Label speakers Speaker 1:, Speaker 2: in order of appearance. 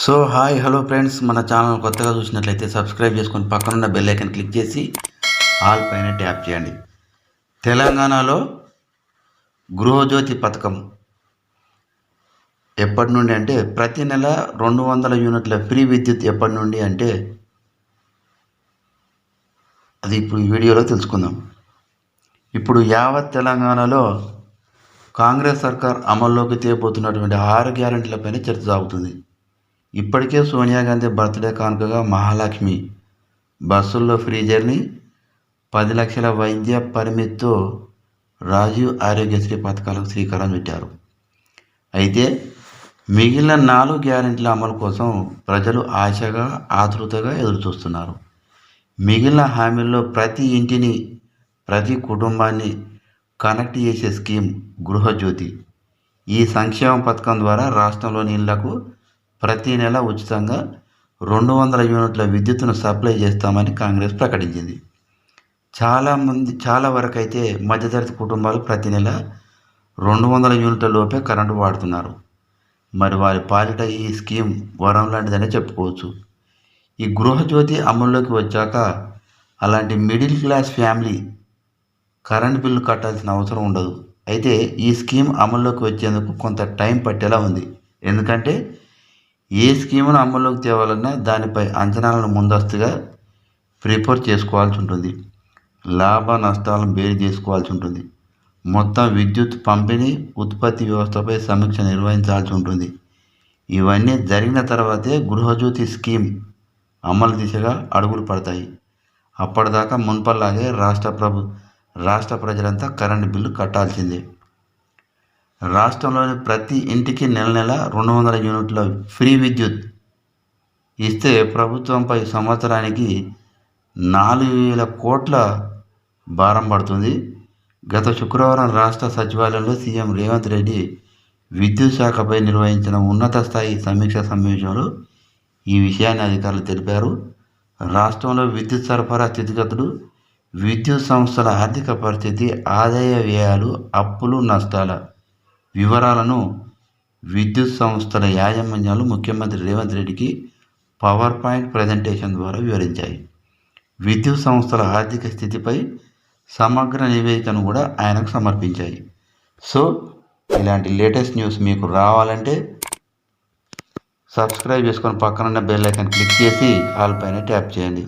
Speaker 1: So hi hello friends. మన channel కొత్తగా చూసినట్లయితే సబ్స్క్రైబ్ చేసుకొని పక్కనున్న బెల్ ఐకన్ క్లిక్ చేసి ఆల్ పైన ట్యాప్ చేయండి. తెలంగాణలో గృహజ్యోతి పథకం ఎప్పటి నుండి అంటే ప్రతి నెల రెండు వందల యూనిట్ల ఫ్రీ విద్యుత్ ఎప్పటి నుండి అంటే అది ఇప్పుడు ఈ వీడియోలో తెలుసుకుందాం. ఇప్పుడు యావత్ తెలంగాణలో కాంగ్రెస్ సర్కార్ అమల్లోకి తేబోతున్నటువంటి ఆరు గ్యారెంటీలపైన చర్చ సాగుతుంది. ఇప్పటికే సోనియా గాంధీ బర్త్డే కానుకగా మహాలక్ష్మి బస్సుల్లో ఫ్రీ జర్నీ పది లక్షల వైద్య పరిమితితో రాజీవ్ ఆరోగ్యశ్రీ పథకాలకు శ్రీకారం చుట్టారు. అయితే మిగిలిన నాలుగు గ్యారెంటీల అమలు కోసం ప్రజలు ఆశగా ఆతృతగా ఎదురుచూస్తున్నారు. మిగిలిన హామీల్లో ప్రతి ఇంటిని ప్రతి కుటుంబాన్ని కనెక్ట్ చేసే స్కీమ్ గృహజ్యోతి. ఈ సంక్షేమ పథకం ద్వారా రాష్ట్రంలోని ఇళ్ళకు ప్రతి నెల ఉచితంగా రెండు వందల యూనిట్ల విద్యుత్తును సప్లై చేస్తామని కాంగ్రెస్ ప్రకటించింది. చాలామంది చాలా వరకు అయితే మధ్యతరగతి కుటుంబాలు ప్రతి నెల రెండు వందల యూనిట్ల లోపే కరెంటు వాడుతున్నారు. మరి వారి పాలిట ఈ స్కీమ్ వరం లాంటిదనే చెప్పుకోవచ్చు. ఈ గృహజ్యోతి అమల్లోకి వచ్చాక అలాంటి middle class family current bill కట్టాల్సిన అవసరం ఉండదు. అయితే ఈ స్కీమ్ అమల్లోకి వచ్చేందుకు కొంత టైం పట్టేలా ఉంది. ఎందుకంటే ఏ స్కీమును అమల్లోకి తేవాలన్నా దానిపై అంచనాలను ముందస్తుగా ప్రిపేర్ చేసుకోవాల్సి ఉంటుంది. లాభ నష్టాలను బేరీ చేసుకోవాల్సి ఉంటుంది. మొత్తం విద్యుత్ పంపిణీ ఉత్పత్తి వ్యవస్థపై సమీక్ష నిర్వహించాల్సి ఉంటుంది. ఇవన్నీ జరిగిన తర్వాతే గృహజ్యోతి స్కీమ్ అమలు దిశగా అడుగులు పడతాయి. అప్పటిదాకా మున్పల్లాగే రాష్ట్ర ప్రభు రాష్ట్ర ప్రజలంతా కరెంటు బిల్లు కట్టాల్సిందే. రాష్ట్రంలోని ప్రతి ఇంటికి నెల నెల రెండు వందల యూనిట్ల ఫ్రీ విద్యుత్ ఇస్తే ప్రభుత్వంపై సంవత్సరానికి నాలుగు వేల కోట్ల భారం పడుతుంది. గత శుక్రవారం రాష్ట్ర సచివాలయంలో సీఎం రేవంత్ రెడ్డి విద్యుత్ శాఖపై నిర్వహించిన ఉన్నత స్థాయి సమీక్ష సమావేశంలో ఈ విషయాన్ని అధికారులు తెలిపారు. రాష్ట్రంలో విద్యుత్ సరఫరా స్థితిగతులు విద్యుత్ సంస్థల ఆర్థిక పరిస్థితి ఆదాయ వ్యయాలు అప్పులు నష్టాల వివరాలను విద్యుత్ సంస్థల యాజమాన్యాలు ముఖ్యమంత్రి రేవంత్ రెడ్డికి పవర్ పాయింట్ ప్రజెంటేషన్ ద్వారా వివరించాయి. విద్యుత్ సంస్థల ఆర్థిక స్థితిపై సమగ్ర నివేదికను కూడా ఆయనకు సమర్పించాయి. సో ఇలాంటి లేటెస్ట్ న్యూస్ మీకు రావాలంటే సబ్స్క్రైబ్ చేసుకొని పక్కనున్న బెల్ ఐకాన్ క్లిక్ చేసి ఆల్ పైన ట్యాప్ చేయండి.